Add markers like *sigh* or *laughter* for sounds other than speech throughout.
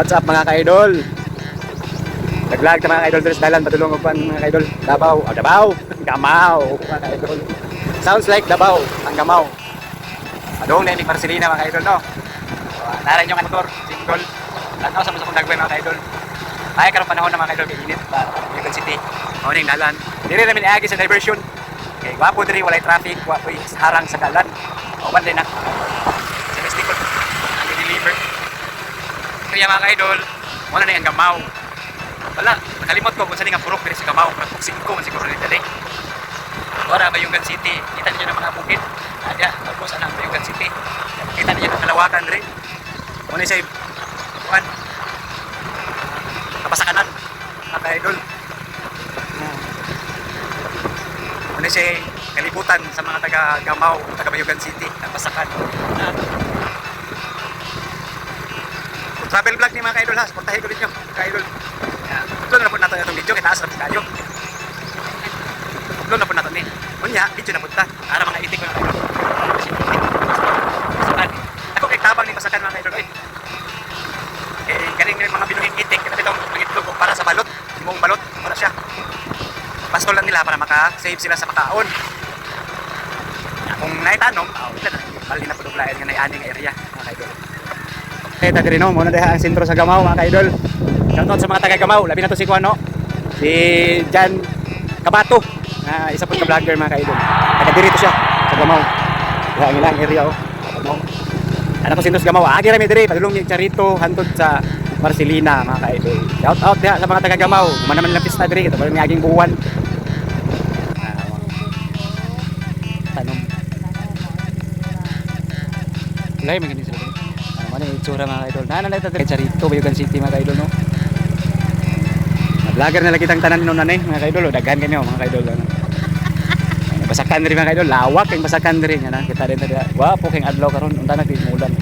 What's up mga ka-idol? Nag-vlog ta mga ka-idol sa dalan padulong og pan mga ka-idol. Davao, oh, Davao, Gamao mga ka-idol. Sounds like Davao, ang Gamao. Adong na ni Marcelina mga ka-idol no. So, naran yung motor, single. Tanaw sa mga dagway mga ka-idol. Ay karon panahon na mga ka-idol kay init Quezon City. Mao ning dalan. Dili namin agi sa diversion. Kay gwapo diri walay traffic, gwapo harang sa dalan. O man din na. Sa Mysticol. Ang deliver. Kaya mga ka-idol, wala na yung gamaw. Wala, nakalimot ko kung saan nga purok pero sa gamaw. Kung ko man siguro nito dali. Wala Bayugan City. Kita niyo ng mga bukid. Adya, tapos anang Bayugan City. Kita niyo ng kalawakan rin. Muna siya, kuhan, kapasakanan. Mga ka-idol. Muna siya kalibutan sa mga taga Gamaw, taga Bayugan City, napasakan. Na, travel vlog ni mga ka-idol ha, supportahin rin nyo, ka-idol. Upload na po natin itong video, kaya taas na po kayo. Upload na po natin eh. Unya, video na po ta. Para mga itik ko na. Pasakan. Ako kay tabang ni pasakan mga ka-idol. Eh, eh galing nila mga binuhin itik. Kasi itong itlog ko para sa balot. Imong balot, wala siya. Pastol lang nila para maka-save sila sa makaon. Kung naitanong, oh, na. Bali na po duglayan nga na aning area mga ka-idol. Okay, tagri no, muna deha ang sentro sa Gamao mga ka-idol. Shoutout sa mga taga Gamao, labi na to si Kuano. Si Jan Kabato, na isa po sa vlogger mga ka-idol. Taga diri to siya sa Gamao. Diha ang ilang area oh. Gamao. Ano ko sintos Gamao, agi rami diri padulong ni Charito hantod sa Marcelina mga ka-idol. Shout out diha sa mga taga Gamao. Kumana man lang pista diri, ito ni aging buwan. Ah, Tanong. Lay magandang sila. Yung itsura mga idol? Nana na ito dito. Charito, Bayugan City mga idol no. Vlogger na lagi tang tanan no nanay mga idol. oh. Daghan kanyo mga idol. Ay, Basakan diri mga idol, lawak kay basakan diri nga na. Kita din diri. Wapo kay adlaw karon unta na kay mulan.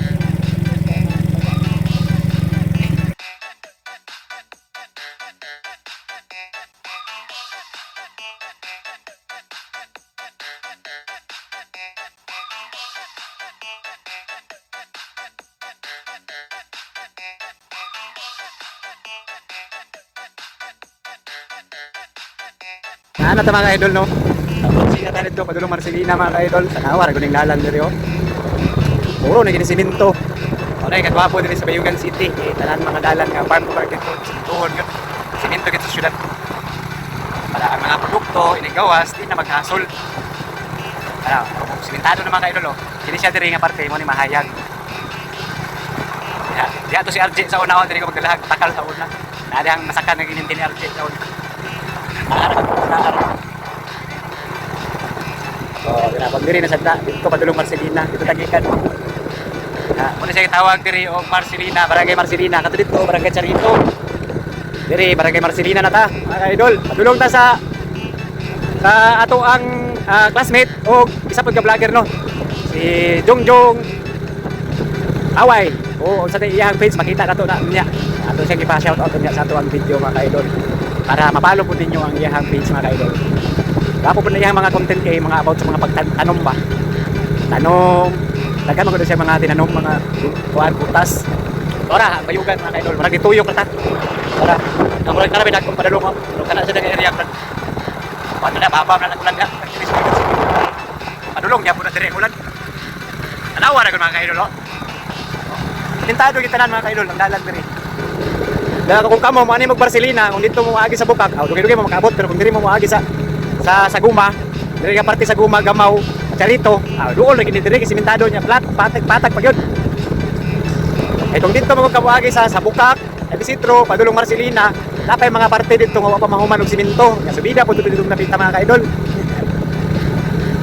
Ano ta mga idol no? Siya tayo dito padulong Marcelina mga idol. Tanawa ra guning lalan diri oh. Puro na gini siminto. Ano yung katwapo diri sa Bayugan City. Eh, tanan mga dalan nga farm to market road. Simintuhon yun. Siminto gito sa syudad. Para ang mga produkto inigawas di na maghasol. Ano, simentado na mga idol oh. Kini siya diri nga parte mo ni mahayag. Diha to si RJ sa unahon diri ko magdalahag takal sa una. Nari ang masakan nga gininti ni RJ sa una. Naarap, naarap. Oh, ginapag diri na sa dito padulong Marcelina, dito tagikan. Ah, muna siya tawag diri og Marcelina, Barangay Marcelina, kato dito Barangay Charito. Diri Barangay Marcelina na ta, mga idol. Padulong ta sa sa ato ang ah, classmate o isa pud ka vlogger no. Si Jongjong Away. O sa iyang page makita nato na niya. Ato siya gipa-shout out niya sa ato ang video mga idol para mapalo po ninyo ang iyang page mga ka-idol. Gapo po na iyang mga content kay mga about sa mga pagtanom ba. Tanom, Daghan ko siya mga tinanom mga kuan butas. Ora, bayugan mga ka-idol. Murag dituyok na ta. Ora, ang murag karabi dagkong padulong mo. Pero kana sa dagang area kan. Paano na baba na nagulan na. Padulong ya po na dire ulan. Tanawa ra gud mga ka-idol. oh. Tintado kita nan mga ka-idol ang dalan diri. Dahil kung kamo mo ani mag Barcelona, kung dito mo maagi sa Bukak, aw dugi-dugi mo makaabot pero kung diri mo maagi sa sa Saguma, diri ka parte sa Guma, Gamaw, Charito, aw duol lagi ni diri simentado niya plat, patag patag pa gyud. Eh kung dito mo kabuagi sa sa Bukak, Ebisitro, Padulong Marcelina, napay mga parte dito nga pa mahuman og simento. Kaya subida po dito dito napita mga ka-idol.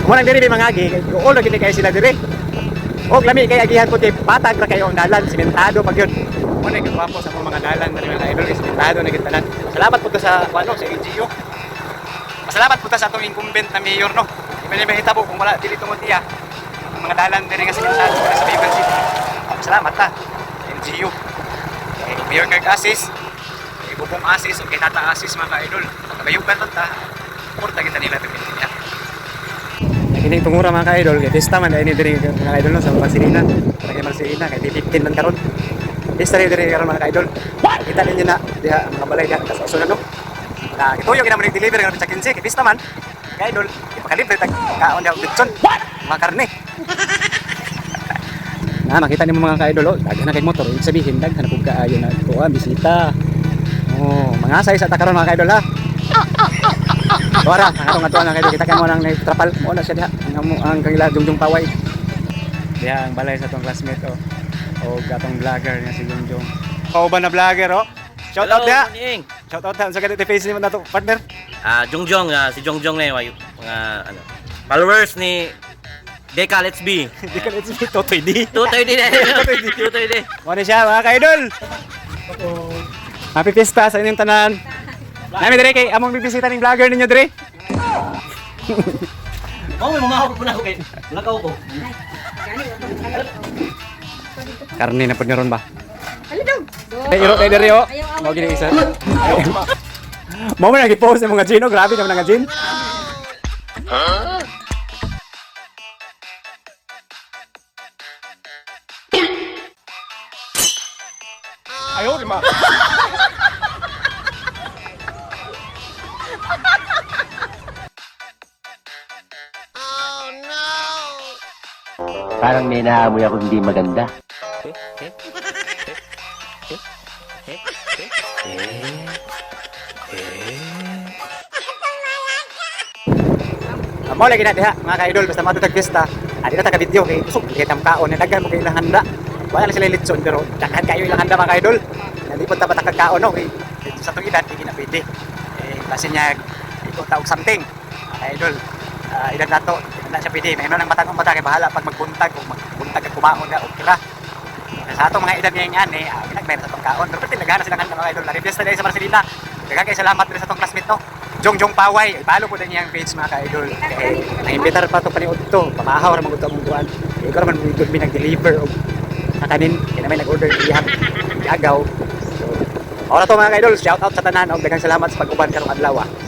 Kung nang diri di mangagi, duol lagi ni kay sila diri. Og lami kay agihan ko kay patag ra kayo ang dalan, simentado pa gyud. Mo na gagwapo sa mga dalan na mga idol, simentado na gitanan. Salamat po to sa ano sa LGU. Masalamat po ta sa atong incumbent na mayor no. Man mahita po kung wala dili tungod niya. Ang mga dalan diri nga simentado para sa Bayugan City. Salamat ta. LGU. Eh, Mayor Kirk Asis, kay Bubong Asis, o kay Tata Asis mga ka-idol. Pagkabayugan lang ta, porta kita nila ito niya. Ini tungura mga ka-idol, kay Testa man ini diri mga ka-idol no sa. Para kay Marcelina kay 15 man karon. Rin diri karon mga ka-idol. Kita ninyo na diha mga balay diha sa usunan no. Na ito yung kinamo deliver karon sa 15 kay Testa man. Ka-idol, ipakalibre tag kaon diha bitson. Mga karne. Na *laughs* makita nimo mga ka-idol, oh, daghan na kay motor, ibig sabihin daghan na pug kaayo na tuwa bisita. Oh, mga say sa takaron mga ka-idol *laughs* ha. Ora, ang atong atuan kay kita kay mo nang trapal mo na siya diha. Ang mo- ang kanila Jungjung Paway. Diha ang balay sa atong classmate oh. O gatong vlogger niya si Jungjung. Kauban na vlogger oh. Shout out diha. morning. Shout out sa ganito face nimo na to partner. Ah, Jongjong, ah, si Jongjong na yun, mga ano, followers ni Deka Let's Be. *laughs* Di ka let's be totoy di. Tutoy din eh. Tutoy din. Tutoy din. Mo ni siya mga ka-idol. Happy Fiesta sa inyong tanan. Nami dire kay among bibisita ning vlogger ninyo dire. Oh, may mga hawak po na ako kay. Lakaw ko. Karne na pud ron ba? Ano daw? Ay, iro kay oh. Mo gini isa. Mo man nag-post ng mga gino, grabe naman mga gin. Ayaw, di ba? Parang may naamoy ako hindi maganda. Amo lagi na diha, mga ka-idol, basta matutag pista. Adi na taga video kay usok kay tamkaon na daghan mo kay ilang handa. Wala na sila litson pero daghan kayo ilang handa mga ka-idol. Po ta batak kaon no kay sa tong edad hindi na pwede. Eh kasi niya iko taog something. Mga ka-idol, ah, edad nato, na siya pwede. May nang batang bata kay bahala pag magbuntag o magbuntag ka kumaon na okay ra. Sa atong mga edad niya yan eh, uh, ginagmay sa tong kaon. Pero pati nagana silang handa mga ka-idol. Na-refiesta dahil sa Marcelina. Daghan kay salamat din sa tong classmate no. Jong Jong Paway, follow po din niyang page mga ka-idol. Kaya na-imbitar pa to paniud to, pamahaw ra magud mong. Kaya ikaw naman mo mi nag-deliver og kakanin, kaya naman nag-order iyang agaw. So, ora to mga ka-idol, shout out sa tanan og daghang salamat sa pag-uban karong adlaw. ah.